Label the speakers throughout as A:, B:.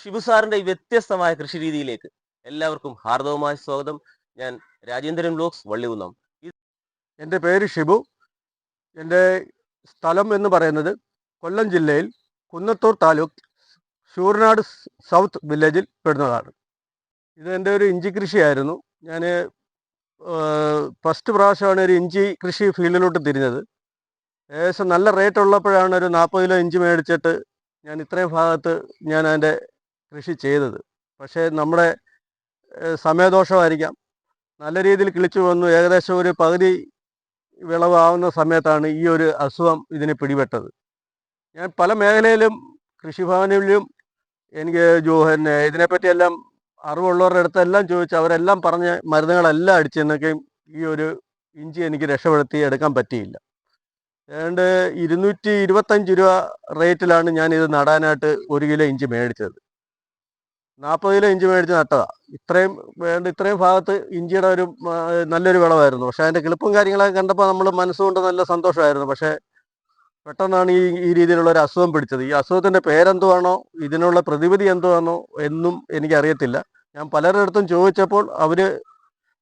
A: ഷിബു സാറിന്റെ ഈ വ്യത്യസ്തമായ കൃഷി രീതിയിലേക്ക് എല്ലാവർക്കും ഹാർദവമായ സ്വാഗതം. ഞാൻ രാജേന്ദ്രൻ ബ്ലോക്സ് വള്ളികുന്നം.
B: എന്റെ പേര് ഷിബു. എന്റെ സ്ഥലം എന്ന് പറയുന്നത് കൊല്ലം ജില്ലയിൽ കുന്നത്തൂർ താലൂക്ക് ഷൂർനാട് സൗത്ത് വില്ലേജിൽ പെടുന്നതാണ്. ഇത് എന്റെ ഒരു ഇഞ്ചി കൃഷിയായിരുന്നു. ഞാൻ ഫസ്റ്റ് പ്രാവശ്യമാണ് ഒരു ഇഞ്ചി കൃഷി ഫീൽഡിലോട്ട് തിരിഞ്ഞത്. ഏകദേശം നല്ല റേറ്റ് ഉള്ളപ്പോഴാണ് ഒരു നാൽപ്പത് കിലോ ഇഞ്ചി മേടിച്ചിട്ട് ഞാൻ ഇത്രയും ഭാഗത്ത് ഞാൻ അതിന്റെ കൃഷി ചെയ്തത്. പക്ഷേ നമ്മുടെ സമയദോഷമായിരിക്കാം. നല്ല രീതിയിൽ കിളിച്ചു വന്നു. ഏകദേശം ഒരു പകുതി വിളവാകുന്ന സമയത്താണ് ഈ ഒരു അസുഖം ഇതിനെ പിടിപെട്ടത്. ഞാൻ പല മേഖലയിലും കൃഷിഭവനിലും എനിക്ക് ജോ പിന്നെ ഇതിനെപ്പറ്റിയെല്ലാം അറിവുള്ളവരുടെ അടുത്തെല്ലാം ചോദിച്ചു അവരെല്ലാം പറഞ്ഞ മരുന്നുകളെല്ലാം അടിച്ചെന്നൊക്കെയും ഈ ഒരു ഇഞ്ചി എനിക്ക് രക്ഷപ്പെടുത്തി എടുക്കാൻ പറ്റിയില്ല. ഏതാണ്ട് ഇരുന്നൂറ്റി ഇരുപത്തഞ്ച് രൂപ റേറ്റിലാണ് ഞാൻ ഇത് നടാനായിട്ട് ഒരു കിലോ ഇഞ്ചി മേടിച്ചത്. നാൽപ്പത് കിലോ ഇഞ്ചി മേടിച്ച് നട്ടതാ. ഇത്രയും വേണ്ട ഇത്രയും ഭാഗത്ത് ഇഞ്ചിയുടെ ഒരു നല്ലൊരു വിളവായിരുന്നു. പക്ഷെ അതിന്റെ കിളിപ്പും കാര്യങ്ങളൊക്കെ കണ്ടപ്പോൾ നമ്മൾ മനസ്സുകൊണ്ട് നല്ല സന്തോഷമായിരുന്നു. പക്ഷെ പെട്ടെന്നാണ് ഈ ഈ രീതിയിലുള്ള ഒരു അസുഖം പിടിച്ചത്. ഈ അസുഖത്തിന്റെ പേരെന്തുവാണോ ഇതിനുള്ള പ്രതിവിധി എന്തുവാണോ എന്നും എനിക്കറിയത്തില്ല. ഞാൻ പലരുടെ അടുത്തും ചോദിച്ചപ്പോൾ അവർ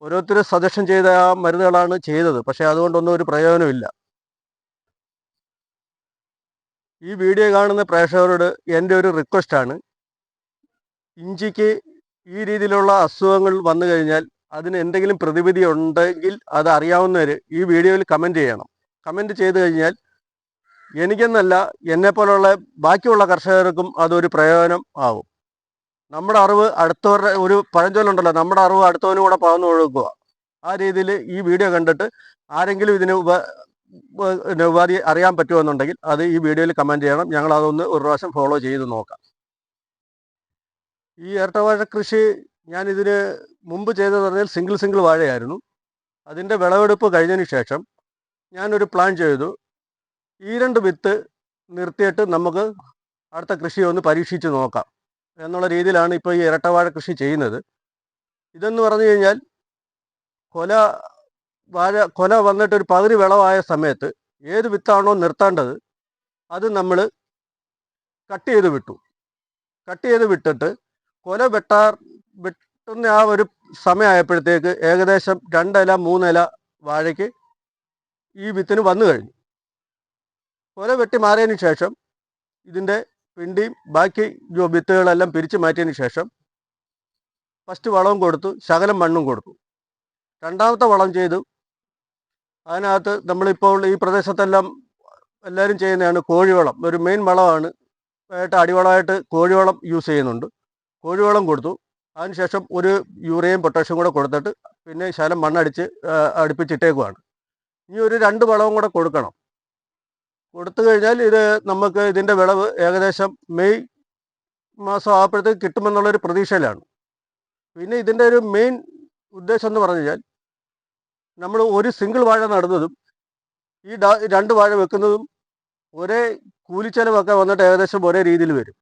B: ഓരോരുത്തർ സജഷൻ ചെയ്ത ആ മരുന്നുകളാണ് ചെയ്തത്. പക്ഷെ അതുകൊണ്ടൊന്നും ഒരു പ്രയോജനമില്ല ഈ വീഡിയോ കാണുന്ന പ്രേക്ഷകരോട് എന്റെ ഒരു റിക്വസ്റ്റാണ് ഇഞ്ചിക്ക് ഈ രീതിയിലുള്ള അസുഖങ്ങൾ വന്നു കഴിഞ്ഞാൽ അതിന് എന്തെങ്കിലും പ്രതിവിധി ഉണ്ടെങ്കിൽ അത് അറിയാവുന്നവർ ഈ വീഡിയോയിൽ കമന്റ് ചെയ്യണം. കമന്റ് ചെയ്ത് കഴിഞ്ഞാൽ എനിക്കെന്നല്ല എന്നെപ്പോലുള്ള ബാക്കിയുള്ള കർഷകർക്കും അതൊരു പ്രയോജനം ആവും. നമ്മുടെ അറിവ് അടുത്തവരുടെ ഒരു പഴഞ്ചൊല്ലുണ്ടല്ലോ നമ്മുടെ അറിവ് അടുത്തവനും കൂടെ പകർന്നു കൊടുക്കുക ആ രീതിയിൽ ഈ വീഡിയോ കണ്ടിട്ട് ആരെങ്കിലും ഇതിന് ഉപ ഉപാധി അറിയാൻ പറ്റുമെന്നുണ്ടെങ്കിൽ അത് ഈ വീഡിയോയിൽ കമന്റ് ചെയ്യണം. ഞങ്ങൾ അതൊന്ന് ഒരു പ്രാവശ്യം ഫോളോ ചെയ്ത് നോക്കാം. ഈ ഇരട്ടവാഴ കൃഷി ഞാൻ ഇതിന് മുമ്പ് ചെയ്തതെന്ന് പറഞ്ഞാൽ സിംഗിൾ സിംഗിൾ വാഴയായിരുന്നു. അതിന്റെ വിളവെടുപ്പ് കഴിഞ്ഞതിന് ശേഷം ഞാനൊരു പ്ലാൻ ചെയ്തു. ഈ രണ്ട് വിത്ത് നിർത്തിയിട്ട് നമുക്ക് അടുത്ത കൃഷി ഒന്ന് പരീക്ഷിച്ച് നോക്കാം എന്നുള്ള രീതിയിലാണ് ഇപ്പോൾ ഈ ഇരട്ടവാഴ കൃഷി ചെയ്യുന്നത്. ഇതെന്ന് പറഞ്ഞു കഴിഞ്ഞാൽ കൊല വാഴ കൊല വന്നിട്ട് ഒരു പകുതി വിളവായ സമയത്ത് ഏത് വിത്താണോ നിർത്തേണ്ടത് അത് നമ്മൾ കട്ട് ചെയ്ത് വിട്ടു. കട്ട് ചെയ്ത് വിട്ടിട്ട് കൊല വെട്ടാർ വെട്ടുന്ന ആ ഒരു സമയമായപ്പോഴത്തേക്ക് ഏകദേശം രണ്ടില മൂന്നില വാഴയ്ക്ക് ഈ വിത്തിന് വന്നു കഴിഞ്ഞു. കൊല വെട്ടി മാറിയതിന് ശേഷം ഇതിന്റെ പിണ്ടിയും ബാക്കി വിത്തുകളെല്ലാം പിരിച്ചു മാറ്റിയതിന് ശേഷം ഫസ്റ്റ് വളവും കൊടുത്തു ശകലം മണ്ണും കൊടുത്തു. രണ്ടാമത്തെ വളം ചെയ്തു. അതിനകത്ത് നമ്മളിപ്പോൾ ഈ പ്രദേശത്തെല്ലാം എല്ലാവരും ചെയ്യുന്നതാണ് കോഴിവളം. ഒരു മെയിൻ വളമാണ്. ആയിട്ട് അടിവളമായിട്ട് കോഴിവളം യൂസ് ചെയ്യുന്നുണ്ട്. കോഴിവളം കൊടുത്തു. അതിനുശേഷം ഒരു യൂറിയയും പൊട്ടാഷ്യം കൂടെ കൊടുത്തിട്ട് പിന്നെ ശകലം മണ്ണടിച്ച് അടുപ്പിച്ചിട്ടേക്കുവാണ്. ഇനി ഒരു രണ്ട് വളവും കൂടെ കൊടുക്കണം. കൊടുത്തു കഴിഞ്ഞാൽ ഇത് നമുക്ക് ഇതിന്റെ വിളവ് ഏകദേശം മെയ് മാസം ആകുമ്പോഴത്തേക്ക് കിട്ടുമെന്നുള്ളൊരു പ്രതീക്ഷയിലാണ്. പിന്നെ ഇതിന്റെ ഒരു മെയിൻ ഉദ്ദേശം എന്ന് പറഞ്ഞു കഴിഞ്ഞാൽ നമ്മൾ ഒരു സിംഗിൾ വാഴ നടുന്നതും ഈ രണ്ട് വാഴ വെക്കുന്നതും ഒരേ കൂലിച്ചെലവൊക്കെ വന്നിട്ട് ഏകദേശം ഒരേ രീതിയിൽ വരും.